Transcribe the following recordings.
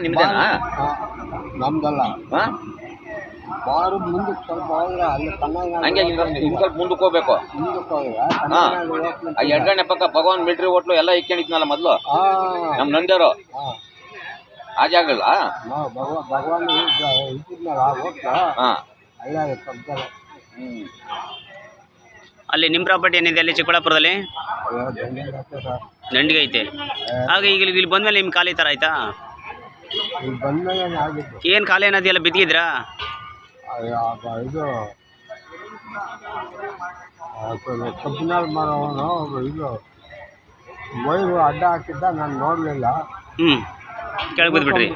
ನಿಮ್ದೇನಾ? ಹಾ, ನಮ್ದಲ್ಲ. ಹಾ? ಬಾರು ಮುಂದಕ್ಕೆ ಸ್ವಲ್ಪ ಹೋದ್ರೆ ಅಲ್ಲಿ ಕನ್ನಡ ಹಂಗೆ ಇನ್ನು ಸ್ವಲ್ಪ ಮುಂದಕ್ಕೆ ಹೋಗ್ಬೇಕು. ಮುಂದಕ್ಕೆ ಹೋದ್ರೆ ಹಾ. ಆ ಎಡ್ಗಣ್ಣೆ ಪಕ್ಕ ಭಗವಾನ್ ಮಿಲ್ಟ್ರಿ ಹೋಟ್ಲು ಎಲ್ಲ ಇಕ್ಕೊಂಡಿದ್ನಲ್ಲ ಮೊದಲು? ನಮ್ ನಮ್ಮ ನಂದಿಯವರು ಹಾ. ಆ ಜಾಗಲ್ಲ ಭಗವಾನ್ ಹೋಗ್ತಾ ಹಾ. ಅಲ್ಲೇ ನಿಮ್ಮ ಪ್ರಾಪರ್ಟಿ ಏನಿದೆ ಅಲ್ಲಿ ಚಿಕ್ಕಬಳ್ಳಾಪುರದಲ್ಲಿ? ನಂಡಿಗೆ ದಂಡಿಗೆ ಐತೆ ಆಗ ಈಗ ಇಲ್ಲಿ ಇಲ್ಲಿ ಬಂದ್ಮೇಲೆ ನಿಮ್ಮ ಖಾಲಿ ಥರ ಆಯ್ತಾ? ಇಲ್ಲಿ ಬಂದಾಗ ಆಗಿದ್ದು ಏನು ಖಾಲಿ ಅನ್ನೋದೆಲ್ಲ ಬಿದ್ದಿದ್ರಾ? ಅಯ್ಯೋ, ಅಬ್ಬ ಇದು ಮರವನು ಇದು ಅಡ್ಡ ಹಾಕಿದ್ದ ನಾನು ನೋಡಲಿಲ್ಲ. ಹ್ಞೂ ಕೆಳಗೆ ಬಿದ್ದುಬಿಟ್ರಿ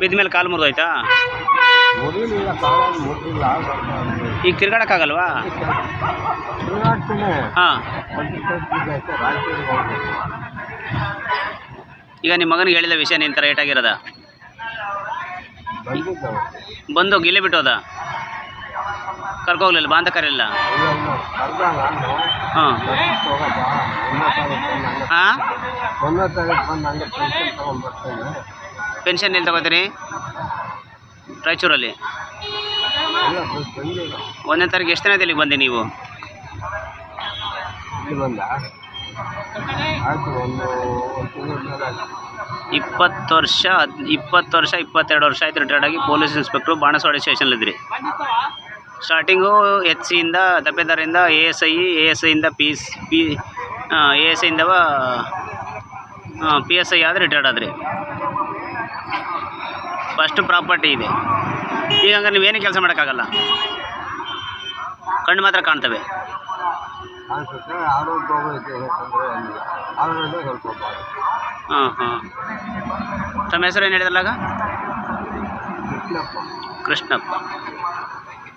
ಬಿದ್ದ ಮೇಲೆ ಕಾಲು ಮುರಿದೋಯ್ತಾ? ಮುರಿಲಿಲ್ಲ ಕಾಲ ಮುರಿಲಿಲ್ಲ ಈಗ ತಿರ್ಗಾಡಕ್ಕಾಗಲ್ವಾ? ತಿರುಗಾಡ್ತೀನಿ. ಹಾಂ. ಈಗ ನಿಮ್ಮ ಮಗನಿಗೆ ಹೇಳಿದ ವಿಷಯ ನಿಂತರ ಏಟಾಗಿರೋದ? ಬಂದು ಗಿಲೆ ಬಿಟ್ಟೋದ? ಕರ್ಕೋಗ್ಲಿಲ್ಲ ಬಾಂಧ ಕರೆಯಲ್ಲ ಹಾಂ? ಪೆನ್ಷನ್ ಎಲ್ಲಿ ತಗೋತೀರಿ? ರಾಯಚೂರಲ್ಲಿ? ಒಂದನೇ ತಾರೀಕು ಎಷ್ಟು ದಿನ ಇಲ್ಲಿಗೆ ಬಂದೆ ನೀವು? ಇಪ್ಪತ್ತು ವರ್ಷ ಹದ್ ಇಪ್ಪತ್ತು ವರ್ಷ ಇಪ್ಪತ್ತೆರಡು ವರ್ಷ ಆಯ್ತು ರಿಟೈರ್ಡ್ ಆಗಿ ಪೊಲೀಸ್ ಇನ್ಸ್ಪೆಕ್ಟ್ರು ಬಾಣಸವಾಡಿ ಸ್ಟೇಷನಲ್ಲಿದ್ರಿ ಸ್ಟಾರ್ಟಿಂಗು ಎಚ್ ಸಿಯಿಂದ ತಪ್ಪೆದಾರಿಂದ A S I A S ಐಯಿಂದ P S P A S ಐಯಿಂದ P S I ಆದರೆ ರಿಟೈರ್ಡ್ ಆದ್ರಿ. ಫಸ್ಟ್ ಪ್ರಾಪರ್ಟಿ ಇದೆ. ಈಗ ಹಂಗಾರೆ ನೀವೇನೇ ಕೆಲಸ ಮಾಡೋಕ್ಕಾಗಲ್ಲ? ಕಣ್ಣು ಮಾತ್ರ ಕಾಣ್ತವೆ. ಅನ್ಸುತ್ತೆ ತೊಂದರೆ ಏನಿಲ್ಲ. ಆರೋಗ್ಯ ಹಾಂ ಹಾಂ. ತಮ್ಮ ಹೆಸರು ಏನು ಹೇಳಿದ್ರಲ್ಲಾಗ ಕೃಷ್ಣಪ್ಪ. ಕೃಷ್ಣಪ್ಪ.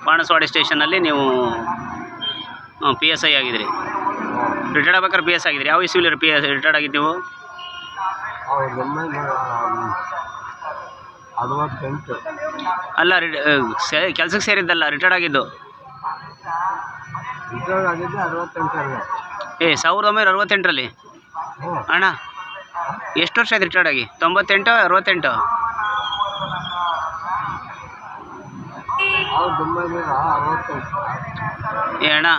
ಬಾಣಸವಾಡಿ ಸ್ಟೇಷನಲ್ಲಿ ನೀವು ಪಿ ಎಸ್ ಐ ಆಗಿದ್ರಿ ರಿಟೈರ್ಡ್ ಆಗ್ಬೇಕಾದ್ರೆ ಪಿ ಎಸ್ ಆಗಿದ್ರಿ ಯಾವ ಇಸ್ವಿಲಿ ಪಿ ಎಸ್ ರಿಟೈರ್ಡ್ ಆಗಿದ್ದು ನೀವು? ಅಲ್ಲ ರಿ ಕೆಲಸಕ್ಕೆ ಸೇರಿದ್ದಲ್ಲ ರಿಟೈರ್ಡ್ ಆಗಿದ್ದು. ಆಗಿದ್ದೆ ಏ ಸಾವಿರದ ಒಂಬೈನೂರ ಅರವತ್ತೆಂಟರಲ್ಲಿ? ಹ್ಞೂ. ಅಣ್ಣ ಎಷ್ಟು ವರ್ಷ ಆಯ್ತು ರಿಟೈರ್ಡ್ ಆಗಿ? ತೊಂಬತ್ತೆಂಟು ಅರವತ್ತೆಂಟು? ಸಾವಿರದ ಒಂಬೈನೂರ ಅರವತ್ತೆಂಟು. ಏ ಅಣ್ಣ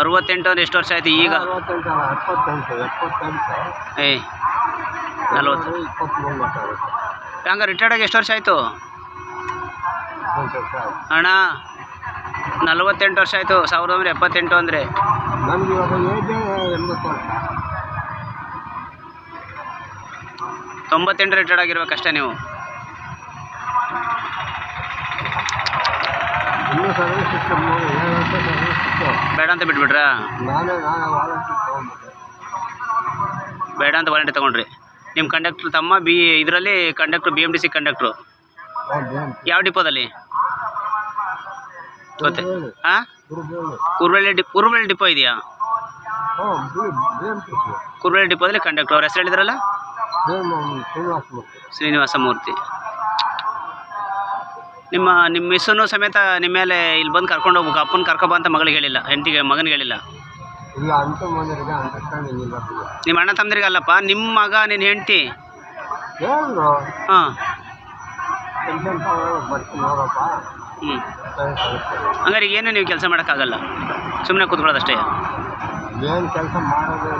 ಅರವತ್ತೆಂಟು ಅಂದ್ರೆ ಎಷ್ಟು ವರ್ಷ ಆಯ್ತು ಈಗ? ಅರವತ್ತೆಂಟು ಅಲ್ಲ, ಎಪ್ಪತ್ತೆಂಟು ಎಪ್ಪತ್ತೆಂಟು. ಏ ನಲ್ವತ್ತು. ಇಪ್ಪತ್ತ್ಮೂರು ಮಾತಾಡುತ್ತೆ ಹಂಗ ರಿಟೈರ್ಡ್ ಆಗಿ ಎಷ್ಟು ವರ್ಷ ಆಯಿತು? ಹದಿನೆಂಟು ವರ್ಷ ಆಯ್ತು ಅಣ್ಣ ನಲವತ್ತೆಂಟು ವರ್ಷ ಆಯಿತು ಸಾವಿರದ ಒಂಬೈನೂರ ಎಪ್ಪತ್ತೆಂಟು ಅಂದರೆ. ನನಗೆ ಇವಾಗ ಏಜೇ ಎಂಬತ್ತು ವರ್ಷ. ತೊಂಬತ್ತೆಂಟು ರಿಟೈರ್ಡ್ ಆಗಿರ್ಬೇಕಷ್ಟೇ ನೀವು. ಇನ್ನೂ ಸರ್ವಿಸ್ ವರ್ಷ ಸರ್ವಿಸ್ ಬೇಡ ಅಂತ ಬಿಟ್ಬಿಟ್ರಾ? ನಾನೇ ನಾನೇ ವಾರಂಟಿ ತೊಗೊಂಡ್ಬಿಟ್ಟೆ. ಬೇಡ ಅಂತ ವಾರಂಟಿ ತೊಗೊಂಡ್ರಿ. ನಿಮ್ಮ ಕಂಡಕ್ಟ್ರ್ ತಮ್ಮ ಬಿ ಇದರಲ್ಲಿ conductor B M D C conductor ಯಾವ ಡಿಪೋದಲ್ಲಿ ಗೊತ್ತೆ? ಕುರುಬೇಳಿ ಹಾಂ ಕುರುಬೇಳಿ ಕುರುಬಳ್ಳಿ ಡಿ ಕುರುಬಳ್ಳಿ ಡಿಪೋ ಇದೆಯಾ ಕುರುಬಳ್ಳಿ ಡಿಪೋದಲ್ಲಿ ಕಂಡಕ್ಟ್ರು. ಅವ್ರ ಹೆಸರು ಹೇಳಿದ್ರಲ್ಲ? ಶ್ರೀನಿವಾಸ ಮೂರ್ತಿ. ನಿಮ್ಮ ನಿಮ್ಮ ಮಿಸ್ಸನ್ನು ಸಮೇತ ನಿಮ್ಮ ಮೇಲೆ ಇಲ್ಲಿ ಬಂದು ಕರ್ಕೊಂಡು ಹೋಗ್ಬೇಕು. ಅಪ್ಪನ ಕರ್ಕೊಬ ಅಂತ ಮಗಳಿಗೆ ಹೇಳಿಲ್ಲ. ಹೆಂಡತಿಗೆ ಮಗನಿಗೆ ಹೇಳಿಲ್ಲ. ನಿಮ್ಮ ಅಣ್ಣ ತಮ್ಮದಿರಿಗೆ ಅಲ್ಲಪ್ಪ? ನಿಮ್ಮ ಮಗ ನಿನ್ನ ಹೆಂಡತಿ? ಹಾಂ. ಹ್ಞೂ ಹಂಗಾರೆ ಈಗ ಏನು ನೀವು ಕೆಲಸ ಮಾಡೋಕ್ಕಾಗಲ್ಲ? ಸುಮ್ಮನೆ ಕೂತ್ಕೊಳ್ಳೋದಷ್ಟೇ. ಏನು ಕೆಲಸ ಮಾಡೋದೇ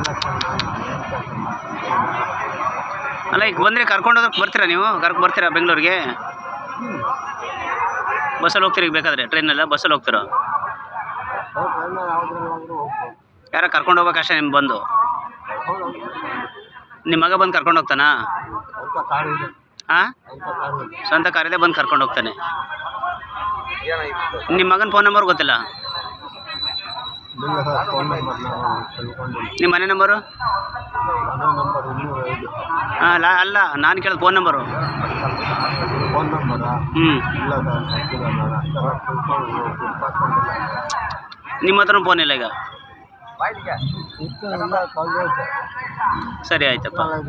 ಅಲ್ಲ ಈಗ ಬಂದರೆ ಕರ್ಕೊಂಡು ಹೋದ್ರೆ ಬರ್ತೀರಾ ನೀವು? ಕರ್ಕೊ ಬರ್ತೀರಾ ಬೆಂಗಳೂರಿಗೆ? ಬಸ್ಸಲ್ಲಿ ಹೋಗ್ತೀರಿ ಈಗ ಬೇಕಾದ್ರೆ? ಟ್ರೈನಲ್ಲ ಬಸ್ಸಲ್ಲಿ ಹೋಗ್ತೀರಾ? ಯಾರ ಕರ್ಕೊಂಡು ಹೋಗ್ಬೇಕಷ್ಟೇ ನಿಮ್ಗೆ ಬಂದು. ನಿಮ್ಮ ಮಗ ಬಂದು ಕರ್ಕೊಂಡು ಹೋಗ್ತಾನಾ? ಹಾಂ ಸ್ವಂತ ಕಾರಿದೆ ಬಂದು ಕರ್ಕೊಂಡು ಹೋಗ್ತಾನೆ. ನಿಮ್ಮ ಮಗನ ಫೋನ್ ನಂಬರ್ ಗೊತ್ತಿಲ್ಲ? ನಿಮ್ಮ ಮನೆ ನಂಬರು ಹಾಂ ಲಾ ಅಲ್ಲ ನಾನು ಕೇಳಿದ ಫೋನ್ ನಂಬರು ಹ್ಞೂ ನಿಮ್ಮ ಹತ್ರ ಫೋನ್ ಇಲ್ಲ ಈಗ? ಸರಿ ಆಯ್ತಪ್ಪ.